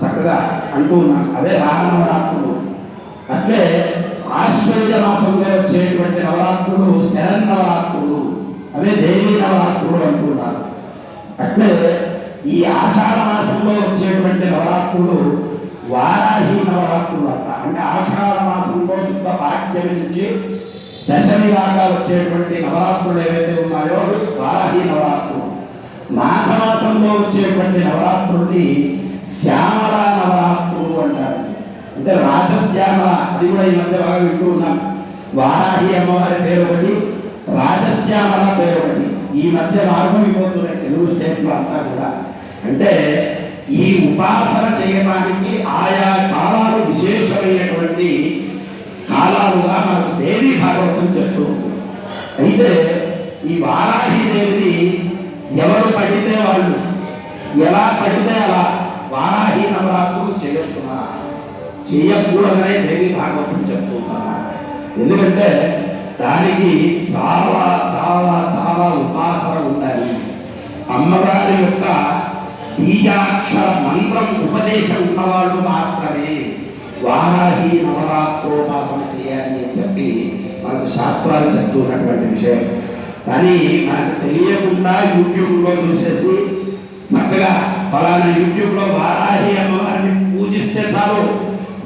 చక్కగా అంటూ ఉన్నాను అదే రామనవరాత్రులు అట్లే ఆశ్చర్య మాసంలో వచ్చేటువంటి నవరాత్రులు శరన్నవరాత్రులు అవే దేవీ నవరాత్రులు అంటున్నారు. అట్లే ఈ ఆషాఢ మాసంలో వచ్చేటువంటి నవరాత్రులు వారాహి నవరాత్రులు అంట. అంటే ఆషాఢ మాసంలో శుద్ధ పాఠ్యం నుంచి దశమి దాకా వచ్చేటువంటి నవరాత్రులు ఏవైతే ఉన్నాయో వారాహి నవరాత్రులు. మాఘమాసంలో వచ్చేటువంటి నవరాత్రుల్ని శ్యామల నవరాత్రులు అంటారు. అంటే రాజశ్యామల అది కూడా ఈ మధ్య బాగా వింటూ ఉన్నాం. వారాహి అమ్మవారి పేరు ఒకటి రాజశ్యామల పేరు ఒకటి. ఈ మధ్య మార్గం తెలుగు స్టేట్లో అంతా కూడా. అంటే ఈ ఉపాసన చేయడానికి ఆయా కాలాలు విశేషమైనటువంటి కాలాలుగా మనకు దేవి భాగవతం చెప్తూ అయితే ఈ వారాహి దేవిని ఎవరు పడితే వాళ్ళు? ఎలా పడితే అలా? వారాహి నవరాత్రులు చేయొచ్చునా చేయకూడదనే దేవి భాగవతం చెప్తూ ఎందుకంటే దానికి చాలా చాలా చాలా ఉపాసన ఉండాలి అమ్మవారి యొక్క బీజాక్షర మంత్రం ఉపదేశం ఉన్నవాళ్ళు మాత్రమే వారాహి నవరాత్రోపాసన చేయాలి అని చెప్పి మనకు శాస్త్రాలు చెప్తున్నటువంటి విషయం. కానీ మనకు తెలియకుండా యూట్యూబ్లో చూసేసి చక్కగా ఫలానా యూట్యూబ్లో వారాహి అమ్మవారిని పూజిస్తే చాలు.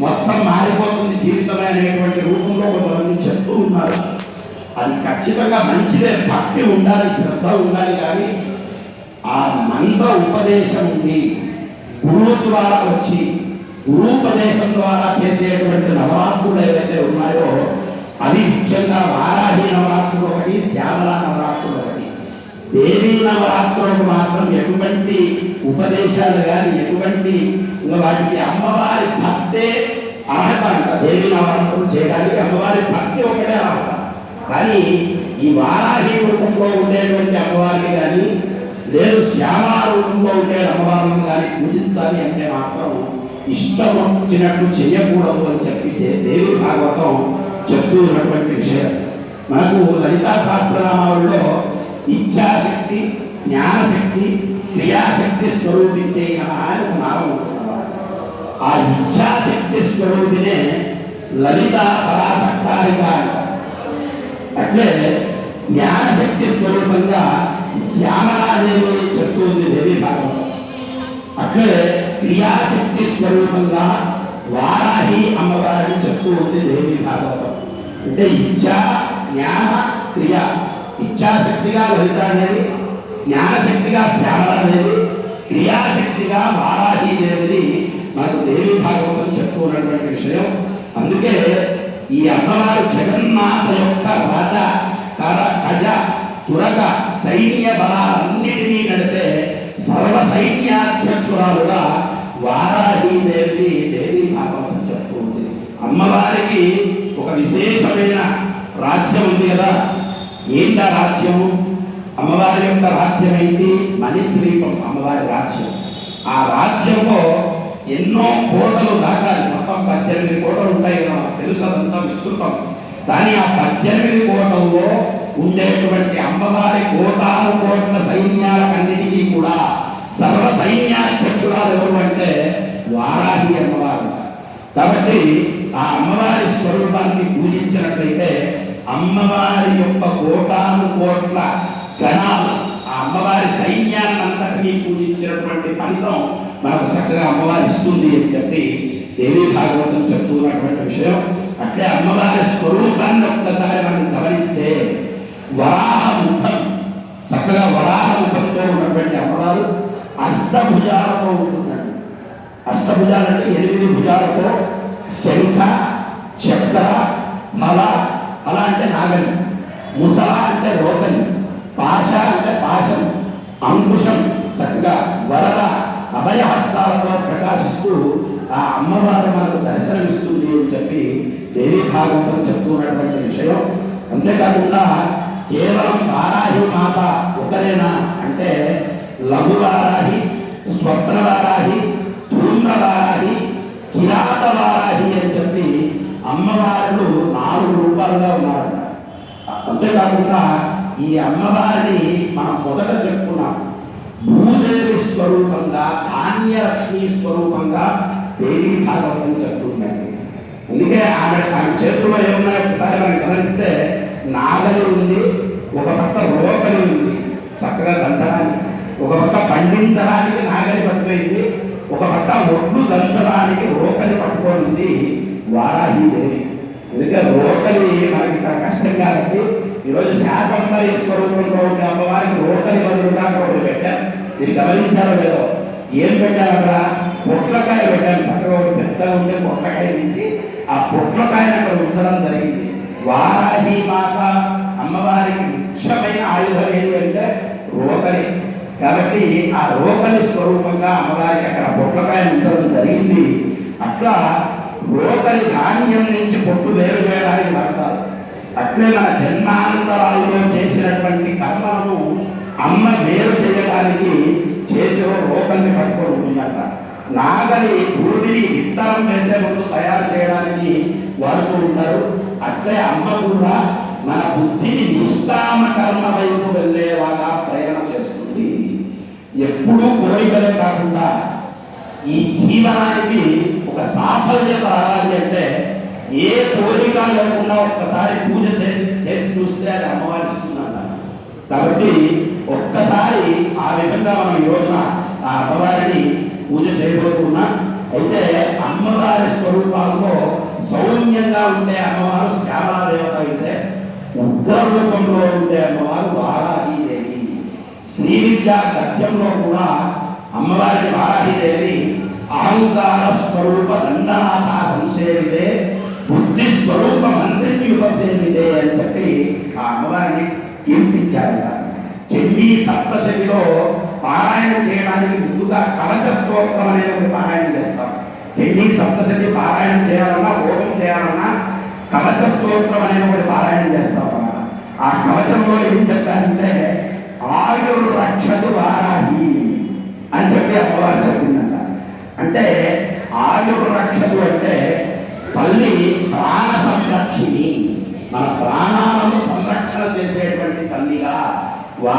మొత్తం మారిపోతుంది జీవితం అనేటువంటి రూపంలో కొంతమంది చెప్తూ ఉన్నారు. అది ఖచ్చితంగా మంచిదే భక్తి ఉండాలి శ్రద్ధ ఉండాలి కానీ ఆ మంద ఉపదేశం ఉంది. గురువు ద్వారా వచ్చి గురూపదేశం ద్వారా చేసేటువంటి నవరాత్రులు ఏవైతే ఉన్నాయో అది ముఖ్యంగా వారాహి నవరాత్రులు ఒకటి శ్యామల నవరాత్రులు ఒకటి. దేవీ నవరాత్రులకు మాత్రం ఎటువంటి ఉపదేశాలు కానీ ఎటువంటి వాటికి అమ్మవారి భక్తే అర్హత అంట. దేవీ నవరాత్రులు చేయడానికి అమ్మవారి భక్తి ఒకటే అర్హత. కానీ ఈ వారాహి రూపంలో ఉండేటువంటి అమ్మవారిని కానీ లేదు శ్యామా రూపంలో ఉండే అమ్మవారిని కానీ పూజించాలి అంటే మాత్రం ఇష్టం వచ్చినట్టు చేయకూడదు అని చెప్పి దేవి భాగవతం చెప్తూ ఉన్నటువంటి విషయం. మనకు లలితా సహస్రనామాలలో ఇచ్ఛాశక్తి జ్ఞానశక్తి క్రియాశక్తి స్వరూపితే నమః అని ఒక నామం ఆ ఇచ్ఛాశక్తి స్వరూపినే లలిత పరాభక్తారిక అట్లే జ్ఞానశక్తి స్వరూపంగా శ్యామలాదేవి చెప్తుంది దేవి భాగవతం అట్లే క్రియాశక్తి స్వరూపంగా వారాహి అమ్మవారిని చెప్తూ ఉంది దేవి భాగవతం. అంటే ఇచ్చ జ్ఞాన క్రియ ఇచ్ఛాశక్తిగా లలితాదేవి జ్ఞానశక్తిగా శ్యామలాదేవి క్రియాశక్తిగా వారాహీదేవిని మనకు దేవి భాగవతం చెప్తూ ఉన్నటువంటి విషయం. అందుకే ఈ అమ్మవారు జగన్మాత యొక్క రథ కర గజ తురక సైన్య బలాలన్నిటినీ నడిపే సర్వ సైన్యాధ్యక్షురాలుగా వారాహి దేవిని దేవి భాగవతం చెప్తూ ఉంది అమ్మవారికి ఒక విశేషమైన రాజ్యం ఉంది కదా. ఏంటా రాజ్యం అమ్మవారి యొక్క రాజ్యం ఏంటి? మణిద్వీపం అమ్మవారి రాజ్యం. ఆ రాజ్యంలో ఎన్నో కోటలు దాటాలి. మొత్తం పద్దెనిమిది కోటలు ఉంటాయి కదా మనకు తెలుసు అదంతా విస్తృతం. కానీ ఆ పద్దెనిమిది కోటల్లో ఉండేటువంటి అమ్మవారి కోటాను కోట్ల సైన్యాలకన్నిటికీ కూడా సర్వ సైన్యాధ్యక్షురాలు ఎవరు అంటే వారాహి అమ్మవారు కాబట్టి ఆ అమ్మవారి స్వరూపాన్ని పూజించినట్లయితే అమ్మవారి యొక్క కోటాను కోట్ల గణాలు ఆ అమ్మవారి సైన్యాన్ని అంతటినీ పూజించినటువంటి ఫలితం మనకు చక్కగా అమ్మవారి ఇస్తుంది అని చెప్పి దేవీ భాగవతం చెప్తున్నటువంటి విషయం. అట్లే అమ్మవారి స్వరూపాన్ని ఒక్కసారి మనం గమనిస్తే వరాహ ముఖం చక్కగా వరాహ ముఖంతో ఉన్నటువంటి అమ్మవారు అష్టభుజాలతో ఉంటుందండి. అష్టభుజాలంటే ఎనిమిది భుజాలతో శంఖ చక్ర మల అలా అంటే నాగలి ముసల అంటే రోగలి పాశ అంటే పాశం అంకుశం చక్కగా వరద అభయహస్తాలతో ప్రకాశిస్తూ ఆ అమ్మవారు మనకు దర్శనమిస్తుంది అని చెప్పి దేవి భాగవతం చెప్తున్నటువంటి విషయం. అంతేకాకుండా కేవలం వారాహి మాత ఒకరేనా అంటే లఘు వారాహి స్వప్న వారాహి ధూమ్ర వారాహి కిరాత వారాహి అని చెప్పి అమ్మవారులు నాలుగు రూపాలుగా ఉన్నారు అంతేకాకుండా ఈ అమ్మవారిని మనం మొదట చెప్పుకున్నాం. భూదేవి స్వరూపంగా ధాన్యలక్ష్మి స్వరూపంగా దేవి భాగవతం చెప్తుందండి అందుకే ఆమె ఆమె చేతుల్లో ఏమున్నాయో ఒకసారి మనం గమనిస్తే నాగలి ఉంది ఒక పక్క రోకలి ఉంది. చక్కగా దంచడానికి. ఒక పక్క పండించడానికి నాగలి పట్టుకుంది ఒక పక్క ఒడ్లు దంచడానికి రోకలి పట్టుకొని ఉంది. వారాహి దేవి. ఎందుకంటే రోకలి మనకి ఇక్కడ కష్టం కాబట్టి ఈరోజు శాకంబరి స్వరూపంలో ఉండే అమ్మవారికి రోకలి బదులుగా ఒకటి పెట్టాం. ఇది గమనించారో లేదో? ఏం పెట్టారు అక్కడ? పొట్లకాయ పెట్టాను చక్కగా ఒకటి పెద్దగా ఉండే పొట్లకాయ తీసి ఆ పొట్లకాయను అక్కడ ఉంచడం జరిగింది. వారాహి మాత అమ్మవారికి ముఖ్యమైన ఆయుధం ఏది అంటే రోకలి కాబట్టి ఆ రోకలి స్వరూపంగా అమ్మవారికి అక్కడ పొట్లకాయ ఉంచడం జరిగింది. అట్లా రోకలి ధాన్యం నుంచి పొట్టు వేరు చేయడానికి అట్లే మన జన్మాంతరాల్లో చేసినటువంటి కర్మలను అమ్మ వేరు చేయడానికి చేతిలో రోకల్ని పట్టుకొని ఉంటుందట. నాగలి భూమిని విత్తనం వేసే ముందు తయారు చేయడానికి వాడుతూ ఉంటారు. అట్లే అమ్మ కూడా మన బుద్ధిని నిష్కామ కర్మ వైపు వెళ్ళేలాగా ప్రేరణ చేస్తుంది. ఎప్పుడూ కోరికలే కాకుండా ఈ జీవనానికి ఒక సాఫల్యత రావాలి అంటే ఏ కోరిక లేకుండా ఒక్కసారి పూజ చేసి చేసి చూస్తే అది అమ్మవారి ఇస్తుందంట. కాబట్టి ఒక్కసారి ఆ విధంగా మనం ఈ రోజున ఆ అమ్మవారిని పూజ చేయబోతున్నా. అయితే అమ్మవారి స్వరూపాల్లో సౌమ్యంగా ఉండే అమ్మవారు శ్యామలా దేవత అయితే ఉగ్ర రూపంలో ఉండే అమ్మవారు వారాహి దేవి శ్రీ విద్యా గద్యంలో కూడా అమ్మవారి వారాహి దేవి అహంకార స్వరూప దండనాథ సంసేవితే స్వరూపం స్వరూప మంత్రికి ఉపసేవితే అని చెప్పి ఆ అమ్మవారిని కీర్తించారట చెల్లి సప్తశతిలో పారాయణం చేయడానికి ముందుగా కవచ స్తోత్రం అనే ఒకటి పారాయణం చేస్తాం. చెల్లి సప్తశతి పారాయణం చేయాలన్నా హోమం చేయాలన్నా కవచ స్తోత్రం అనే ఒకటి పారాయణం చేస్తాం అన్నమాట. ఆ కవచంలో ఏం చెప్పారంటే ఆయుర్ రక్షదు వారాహి అని చెప్పి అమ్మవారు చెప్పిందంట. అంటే ఆయుర్ రక్షదు అంటే